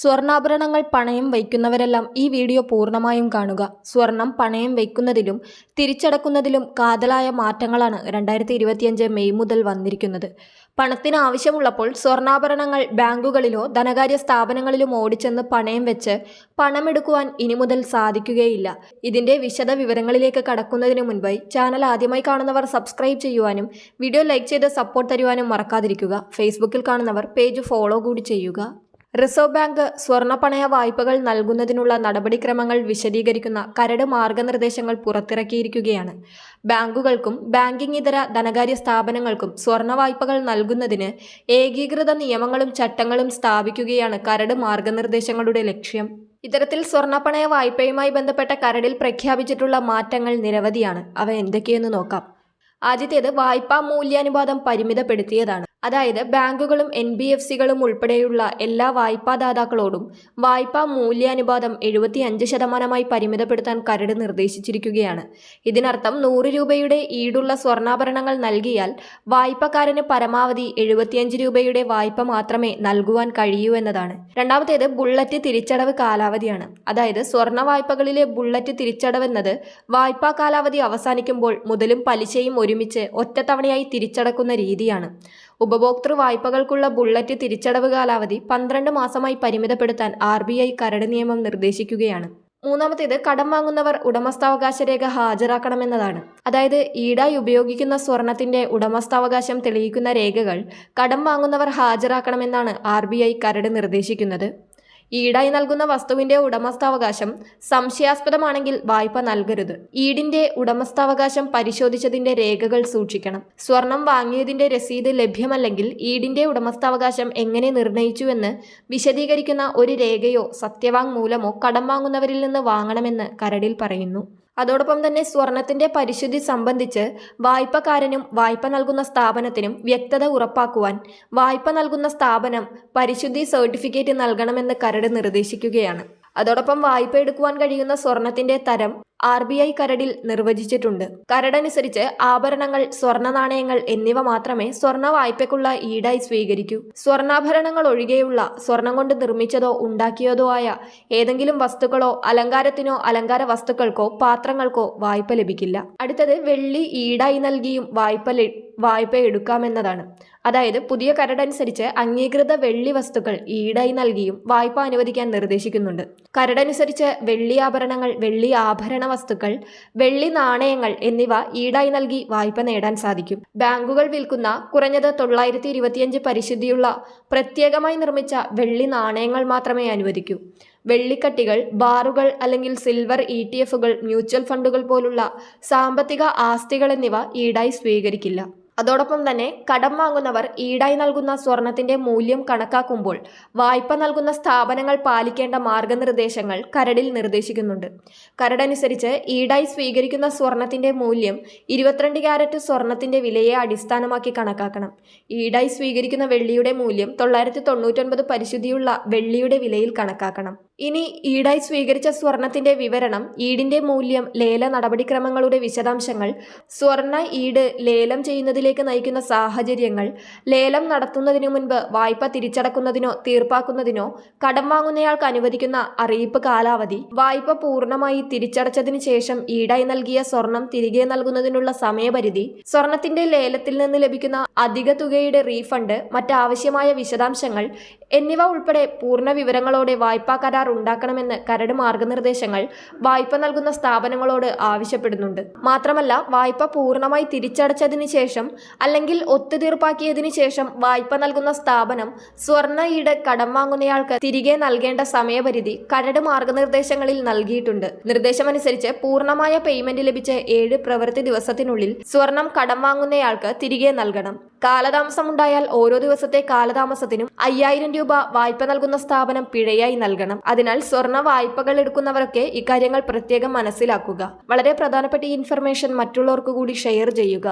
സ്വർണാഭരണങ്ങൾ പണയം വയ്ക്കുന്നവരെല്ലാം ഈ വീഡിയോ പൂർണമായും കാണുക. സ്വർണം പണയം വയ്ക്കുന്നതിലും തിരിച്ചടക്കുന്നതിലും കാതലായ മാറ്റങ്ങളാണ് രണ്ടായിരത്തി ഇരുപത്തിയഞ്ച് മെയ് മുതൽ വന്നിരിക്കുന്നത്. പണത്തിന് ആവശ്യമുള്ളപ്പോൾ സ്വർണാഭരണങ്ങൾ ബാങ്കുകളിലോ ധനകാര്യ സ്ഥാപനങ്ങളിലും ഓടിച്ചെന്ന് പണയം വെച്ച് പണമെടുക്കുവാൻ ഇനി മുതൽ സാധിക്കുകയില്ല. ഇതിന്റെ വിശദ വിവരങ്ങളിലേക്ക് കടക്കുന്നതിന് മുൻപായി ചാനൽ ആദ്യമായി കാണുന്നവർ സബ്സ്ക്രൈബ് ചെയ്യുവാനും വീഡിയോ ലൈക്ക് ചെയ്ത് സപ്പോർട്ട് തരുവാനും മറക്കാതിരിക്കുക. ഫേസ്ബുക്കിൽ കാണുന്നവർ പേജ് ഫോളോ കൂടി ചെയ്യുക. റിസർവ് ബാങ്ക് സ്വർണപ്പണയ വായ്പകൾ നൽകുന്നതിനുള്ള നടപടിക്രമങ്ങൾ വിശദീകരിക്കുന്ന കരട് മാർഗനിർദ്ദേശങ്ങൾ പുറത്തിറക്കിയിരിക്കുകയാണ്. ബാങ്കുകൾക്കും ബാങ്കിംഗ് ഇതര ധനകാര്യ സ്ഥാപനങ്ങൾക്കും സ്വർണ വായ്പകൾ നൽകുന്നതിന് ഏകീകൃത നിയമങ്ങളും ചട്ടങ്ങളും സ്ഥാപിക്കുകയാണ് കരട് മാർഗനിർദ്ദേശങ്ങളുടെ ലക്ഷ്യം. ഇത്തരത്തിൽ സ്വർണപ്പണയ വായ്പയുമായി ബന്ധപ്പെട്ട കരടിൽ പ്രഖ്യാപിച്ചിട്ടുള്ള മാറ്റങ്ങൾ നിരവധിയാണ്. അവ എന്തൊക്കെയെന്ന് നോക്കാം. ആദ്യത്തേത് വായ്പാ മൂല്യാനുപാതം പരിമിതപ്പെടുത്തിയതാണ്. അതായത് ബാങ്കുകളും എൻ ബി എഫ് സികളും ഉൾപ്പെടെയുള്ള എല്ലാ വായ്പാദാതാക്കളോടും വായ്പാ മൂല്യാനുപാതം എഴുപത്തി അഞ്ച് ശതമാനമായി പരിമിതപ്പെടുത്താൻ കരട് നിർദ്ദേശിച്ചിരിക്കുകയാണ്. ഇതിനർത്ഥം നൂറ് രൂപയുടെ ഈടുള്ള സ്വർണാഭരണങ്ങൾ നൽകിയാൽ വായ്പക്കാരന് പരമാവധി എഴുപത്തിയഞ്ച് രൂപയുടെ വായ്പ മാത്രമേ നൽകുവാൻ കഴിയൂ എന്നതാണ്. രണ്ടാമത്തേത് ബുള്ളറ്റ് തിരിച്ചടവ് കാലാവധിയാണ്. അതായത് സ്വർണ വായ്പകളിലെ ബുള്ളറ്റ് തിരിച്ചടവെന്നത് വായ്പാ കാലാവധി അവസാനിക്കുമ്പോൾ മുതലും പലിശയും ഒരുമിച്ച് ഒറ്റത്തവണയായി തിരിച്ചടക്കുന്ന രീതിയാണ്. ഉപഭോക്തൃ വായ്പകൾക്കുള്ള ബുള്ളറ്റ് തിരിച്ചടവ് കാലാവധി പന്ത്രണ്ട് മാസമായി പരിമിതപ്പെടുത്താൻ ആർ കരട് നിയമം നിർദ്ദേശിക്കുകയാണ്. മൂന്നാമത്തേത് കടം വാങ്ങുന്നവർ ഉടമസ്ഥാവകാശ രേഖ ഹാജരാക്കണമെന്നതാണ്. അതായത് ഈടായി ഉപയോഗിക്കുന്ന സ്വർണത്തിന്റെ ഉടമസ്ഥാവകാശം തെളിയിക്കുന്ന രേഖകൾ കടം വാങ്ങുന്നവർ ഹാജരാക്കണമെന്നാണ് ആർ കരട് നിർദ്ദേശിക്കുന്നത്. ഈടായി നൽകുന്ന വസ്തുവിന്റെ ഉടമസ്ഥാവകാശം സംശയാസ്പദമാണെങ്കിൽ വായ്പ നൽകരുത്. ഈടിന്റെ ഉടമസ്ഥാവകാശം പരിശോധിച്ചതിന്റെ രേഖകൾ സൂക്ഷിക്കണം. സ്വർണം വാങ്ങിയതിന്റെ രസീത് ലഭ്യമല്ലെങ്കിൽ ഈടിന്റെ ഉടമസ്ഥാവകാശം എങ്ങനെ നിർണയിച്ചുവെന്ന് വിശദീകരിക്കുന്ന ഒരു രേഖയോ സത്യവാങ്മൂലമോ കടം വാങ്ങുന്നവരിൽ നിന്ന് വാങ്ങണമെന്ന് കരടിൽ പറയുന്നു. അതോടൊപ്പം തന്നെ സ്വർണത്തിന്റെ പരിശുദ്ധി സംബന്ധിച്ച് വായ്പക്കാരനും വായ്പ നൽകുന്ന സ്ഥാപനത്തിനും വ്യക്തത ഉറപ്പാക്കുവാൻ വായ്പ നൽകുന്ന സ്ഥാപനം പരിശുദ്ധി സർട്ടിഫിക്കറ്റ് നൽകണമെന്ന് കരട് നിർദ്ദേശിക്കുകയാണ്. അതോടൊപ്പം വായ്പ എടുക്കുവാൻ കഴിയുന്ന സ്വർണത്തിന്റെ തരം ആർ ബി ഐ കരടിൽ നിർവചിച്ചിട്ടുണ്ട്. കരടനുസരിച്ച് ആഭരണങ്ങൾ സ്വർണ നാണയങ്ങൾ എന്നിവ മാത്രമേ സ്വർണ വായ്പയ്ക്കുള്ള ഈടായി സ്വീകരിക്കൂ. സ്വർണാഭരണങ്ങൾ ഒഴികെയുള്ള സ്വർണം കൊണ്ട് നിർമ്മിച്ചതോ ഉണ്ടാക്കിയതോ ആയ ഏതെങ്കിലും വസ്തുക്കളോ അലങ്കാരത്തിനോ അലങ്കാര വസ്തുക്കൾക്കോ പാത്രങ്ങൾക്കോ വായ്പ ലഭിക്കില്ല. അടുത്തത് വെള്ളി ഈടായി നൽകിയും വായ്പ വായ്പ എടുക്കാമെന്നതാണ്. അതായത് പുതിയ കരടനുസരിച്ച് അംഗീകൃത വെള്ളി വസ്തുക്കൾ ഈടായി നൽകിയും വായ്പ അനുവദിക്കാൻ നിർദ്ദേശിക്കുന്നുണ്ട്. കരടനുസരിച്ച് വെള്ളി ആഭരണങ്ങൾ വെള്ളി ആഭരണ വസ്തുക്കൾ വെള്ളി നാണയങ്ങൾ എന്നിവ ഈടായി നൽകി വായ്പ നേടാൻ സാധിക്കും. ബാങ്കുകൾ വിൽക്കുന്ന കുറഞ്ഞത് തൊള്ളായിരത്തി ഇരുപത്തിയഞ്ച് പരിശുദ്ധിയുള്ള പ്രത്യേകമായി നിർമ്മിച്ച വെള്ളി നാണയങ്ങൾ മാത്രമേ അനുവദിക്കൂ. വെള്ളിക്കട്ടികൾ ബാറുകൾ അല്ലെങ്കിൽ സിൽവർ ഇ ടി എഫുകൾ മ്യൂച്വൽ ഫണ്ടുകൾ പോലുള്ള സാമ്പത്തിക ആസ്തികൾ എന്നിവ ഈടായി സ്വീകരിക്കില്ല. അതോടൊപ്പം തന്നെ കടം വാങ്ങുന്നവർ ഈടായി നൽകുന്ന സ്വർണത്തിന്റെ മൂല്യം കണക്കാക്കുമ്പോൾ വായ്പ നൽകുന്ന സ്ഥാപനങ്ങൾ പാലിക്കേണ്ട മാർഗനിർദ്ദേശങ്ങൾ കരടിൽ നിർദ്ദേശിക്കുന്നുണ്ട്. കരടനുസരിച്ച് ഈടായി സ്വീകരിക്കുന്ന സ്വർണത്തിന്റെ മൂല്യം ഇരുപത്തിരണ്ട് ക്യാരറ്റ് സ്വർണത്തിന്റെ വിലയെ അടിസ്ഥാനമാക്കി കണക്കാക്കണം. ഈടായി സ്വീകരിക്കുന്ന വെള്ളിയുടെ മൂല്യം തൊള്ളായിരത്തി തൊണ്ണൂറ്റൊൻപത് പരിശുദ്ധിയുള്ള വെള്ളിയുടെ വിലയിൽ കണക്കാക്കണം. ഇനി ഈടായി സ്വീകരിച്ച സ്വർണത്തിന്റെ വിവരണം ഈടിന്റെ മൂല്യം ലേല നടപടിക്രമങ്ങളുടെ വിശദാംശങ്ങൾ സ്വർണ ഈട് ലേലം ചെയ്യുന്നതിലേക്ക് നയിക്കുന്ന സാഹചര്യങ്ങൾ ലേലം നടത്തുന്നതിനു മുൻപ് വായ്പ തിരിച്ചടക്കുന്നതിനോ തീർപ്പാക്കുന്നതിനോ കടം വാങ്ങുന്നയാൾക്ക് അനുവദിക്കുന്ന അറിയിപ്പ് കാലാവധി വായ്പ പൂർണമായി തിരിച്ചടച്ചതിനു ശേഷം ഈടായി നൽകിയ സ്വർണം തിരികെ നൽകുന്നതിനുള്ള സമയപരിധി സ്വർണത്തിന്റെ ലേലത്തിൽ നിന്ന് ലഭിക്കുന്ന അധിക തുകയുടെ റീഫണ്ട് മറ്റാവശ്യമായ വിശദാംശങ്ങൾ എന്നിവ ഉൾപ്പെടെ പൂർണ വിവരങ്ങളോടെ വായ്പാ കരാർ ഉണ്ടാക്കണമെന്ന് കരട് മാർഗനിർദ്ദേശങ്ങൾ വായ്പ നൽകുന്ന സ്ഥാപനങ്ങളോട് ആവശ്യപ്പെടുന്നുണ്ട്. മാത്രമല്ല വായ്പ പൂർണമായി തിരിച്ചടച്ചതിന് ശേഷം അല്ലെങ്കിൽ ഒത്തുതീർപ്പാക്കിയതിനു ശേഷം വായ്പ നൽകുന്ന സ്ഥാപനം സ്വർണ ഈട് കടം വാങ്ങുന്നയാൾക്ക് തിരികെ നൽകേണ്ട സമയപരിധി കരട് മാർഗനിർദ്ദേശങ്ങളിൽ നൽകിയിട്ടുണ്ട്. നിർദ്ദേശമനുസരിച്ച് പൂർണമായ പേയ്മെന്റ് ലഭിച്ച ഏഴ് പ്രവൃത്തി ദിവസത്തിനുള്ളിൽ സ്വർണം കടം വാങ്ങുന്നയാൾക്ക് തിരികെ നൽകണം. കാലതാമസമുണ്ടായാൽ ഓരോ ദിവസത്തെ കാലതാമസത്തിനും അയ്യായിരം രൂപ വായ്പ നൽകുന്ന സ്ഥാപനം പിഴയായി നൽകണം. അതിനാൽ സ്വർണ വായ്പകൾ എടുക്കുന്നവരൊക്കെ ഇക്കാര്യങ്ങൾ പ്രത്യേകം മനസ്സിലാക്കുക. വളരെ പ്രധാനപ്പെട്ട ഈ ഇൻഫർമേഷൻ മറ്റുള്ളവർക്ക് കൂടി ഷെയർ ചെയ്യുക.